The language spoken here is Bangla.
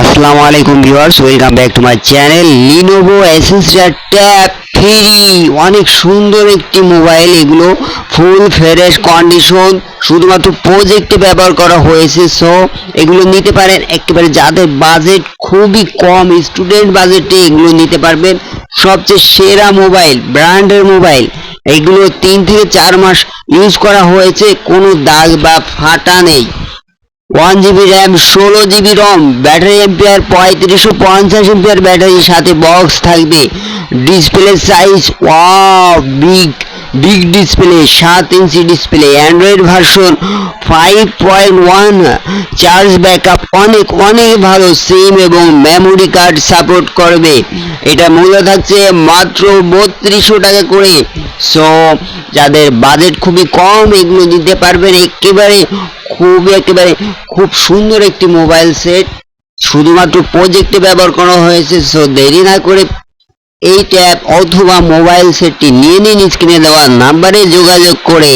আসসালামু আলাইকুম viewers, welcome back to my channel Lenovo এসেসিয়ার tab three অনেক সুন্দর একটি মোবাইল, এগুলো ফুল ফ্রেশ কন্ডিশন শুধুমাত্র প্রজেক্টে ব্যবহার করা হয়েছে। সো এগুলো নিতে পারেন, একেবারে যাদের বাজেট খুবই কম স্টুডেন্ট বাজেটে এগুলো নিতে পারবেন। সবচেয়ে সেরা মোবাইল, ব্র্যান্ডের মোবাইল, এগুলো তিন থেকে চার মাস ইউজ করা হয়েছে, কোনো দাগ বা ফাটা নেই। ওয়ান জিবি র্যাম, ষোলো জিবি রম, ব্যাটারি এম্পিয়ার পঁয়ত্রিশশো পঞ্চাশ এম্পিয়ার ব্যাটারির সাথে বক্স থাকবে। ডিসপ্লে সাইজ ওয়া বিগ বিগ ডিসপ্লে সাত ইঞ্চি display Android version five point one charge backup অনেক অনেক ভালো সিম এবং মেমোরি কার্ড সাপোর্ট করবে। এটা মূল্য থাকছে মাত্র বত্রিশশো টাকা করে। সো যাদের বাজেট খুবই কম, এগুলো দিতে পারবেন একেবারে খুবই একেবারে খুব সুন্দর একটি মোবাইল সেট শুধুমাত্র প্রজেক্টে ব্যবহার করা হয়েছে সো দেরি না করে এই ট্যাব অথবা মোবাইল সেটটি নিয়ে নিন স্ক্রিনে দেওয়া নাম্বারে যোগাযোগ করে